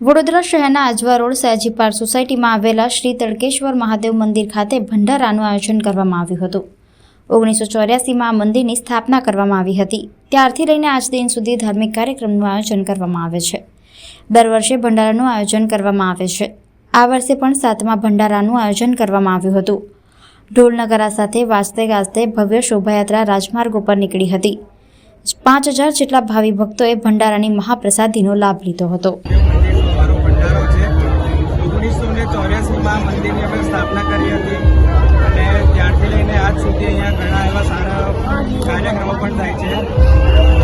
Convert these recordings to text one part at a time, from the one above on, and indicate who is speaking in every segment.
Speaker 1: વડોદરા શહેરના આજવા રોડ સયાજીપાર સોસાયટીમાં આવેલા શ્રી તડકેશ્વર મહાદેવ મંદિર ખાતે ભંડારાનું આયોજન કરવામાં આવ્યું હતું. ઓગણીસો ચોર્યાસીમાં આ મંદિરની સ્થાપના કરવામાં આવી હતી. ત્યારથી લઈને આજ દિન સુધી ધાર્મિક કાર્યક્રમનું આયોજન કરવામાં આવે છે. દર વર્ષે ભંડારાનું આયોજન કરવામાં આવે છે. આ વર્ષે પણ સાતમા ભંડારાનું આયોજન કરવામાં આવ્યું હતું. ઢોલ નગારા સાથે વાજતે ગાજતે ભવ્ય શોભાયાત્રા રાજમાર્ગ ઉપર નીકળી હતી. પાંચ હજાર જેટલા ભાવિ ભક્તોએ ભંડારાની મહાપ્રસાદીનો લાભ લીધો હતો.
Speaker 2: ઓગણીસો ને ચોર્યાસીમાં મંદિરની અમે સ્થાપના કરી હતી. અને ત્યારથી લઈને આજ સુધી અહીંયા ઘણા એવા સારા કાર્યક્રમો પણ થાય છે.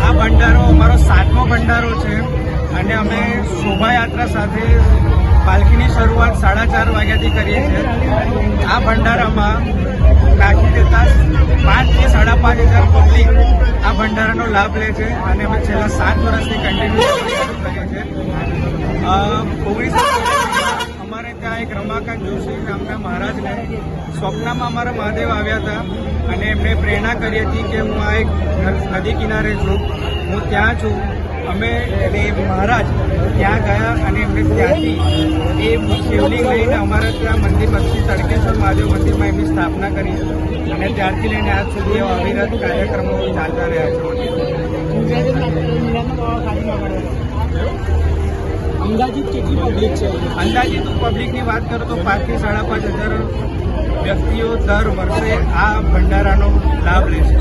Speaker 2: આ ભંડારો અમારો સાતમો ભંડારો છે. અને અમે શોભાયાત્રા સાથે પાલખીની શરૂઆત સાડા ચાર વાગ્યાથી કરીએ છીએ. આ ભંડારામાં રાખી દેતા પાંચથી સાડા પાંચ હજાર પબ્લિક આ ભંડારાનો લાભ લે છે. અને અમે છેલ્લા સાત વર્ષથી કન્ટિન્યુ કરીએ છીએ. ઓગણીસો અમારે એક રમાકાંત જોશી નામના મહારાજને સ્વપ્નમાં અમારા મહાદેવ આવ્યા હતા અને એમને પ્રેરણા કરી હતી કે હું આ એક નદી કિનારે છું. હું ત્યાં છું. અમે એ મહારાજ ત્યાં ગયા અને એમને ત્યાંથી એ શિવલિંગ લઈને અમારા ત્યાં મંદિર પછી તડકેશ્વર મહાદેવ મંદિરમાં એમની સ્થાપના કરી અને ત્યારથી લઈને આજ સુધી એવા અવિરત કાર્યક્રમો ચાલતા રહ્યા છે.
Speaker 3: અંદાજિત કેટલી પબ્લિક છે?
Speaker 2: અંદાજિત હું પબ્લિકની વાત કરું તો પાંચથી સાડા પાંચ હજાર વ્યક્તિઓ દર વર્ષે આ ભંડારાનો લાભ લે છે.